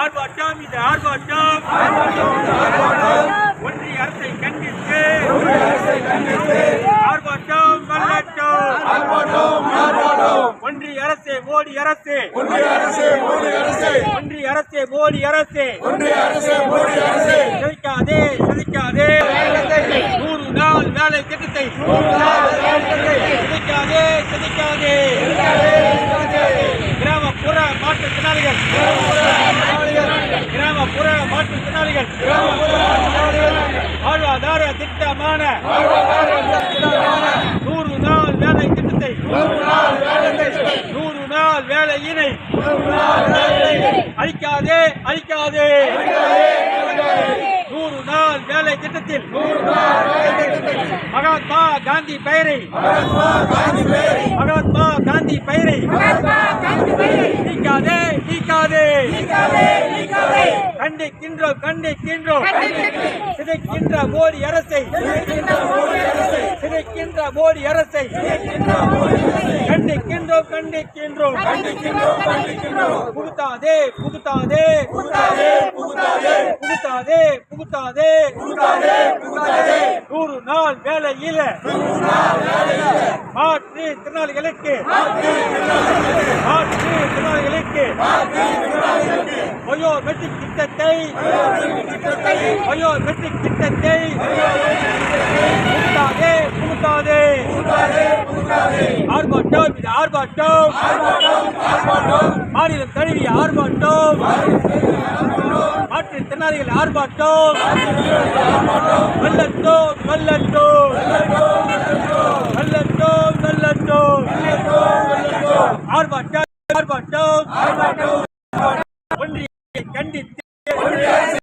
ஆர்ப்பாட்டம் இது ஆர்ப்பாட்டம் ஒன்றிய அரசை கண்டித்து ஆர்ப்பாட்டம் வெள்ளட்டும் ஒன்றிய அரசே மோடி அரசே ஒன்றிய அரசே மோடி அரசே சதிக்காதே சிதைக்காதே நூறு நாள் வேலை திட்டத்தை சிதைக்காதே சிதைக்காதே மாற்றுத்திறனாளிகள் வாழ்வாதார திட்டமான நூறு நாள் வேலை திட்டத்தை நூறு நாள் வேலையினை அழிக்காதே அழிக்காதே. நூறு நாள் வேலை திட்டத்தில் மகாத்மா காந்தி பெயரை மகாத்மா காந்தி பெயரை நீக்காதே நீக்காதே. கண்டிக்கின்றோம் கண்டிக்கின்றோம். சிதைக்கின்ற மோடி அரசை சிதைக்கின்ற மோடி அரசை. கண்டிக்கின்றோம் கண்டிக்கின்றோம். புகுத்தாதே புகுத்தாதே. புகுத்தாதே புகுத்தாதே. நூறு நாள் வேலையில மாற்று திறனாளிகளுக்கு. மாற்று திறனாளிகளுக்கு வயோ மெட்ரிக் திட்டத்தை வயோ மெட்ரிக் திட்டத்தை புகுத்தாதே புகுத்தாதே. ஆர்ப்பாட்டம் இது ஆர்ப்பாட்டம். மாநிலம் தழுவிய ஆர்ப்பாட்டம். மாற்றுத்திறனாளிகள் ஆர்ப்பாட்டம். வெல்லட்டும் வெல்லட்டும் வெல்லட்டும் வெல்லட்டும் ஆர்ப்பாட்டம் ஆர்ப்பாட்டம் ஒன்றிய கண்டித்து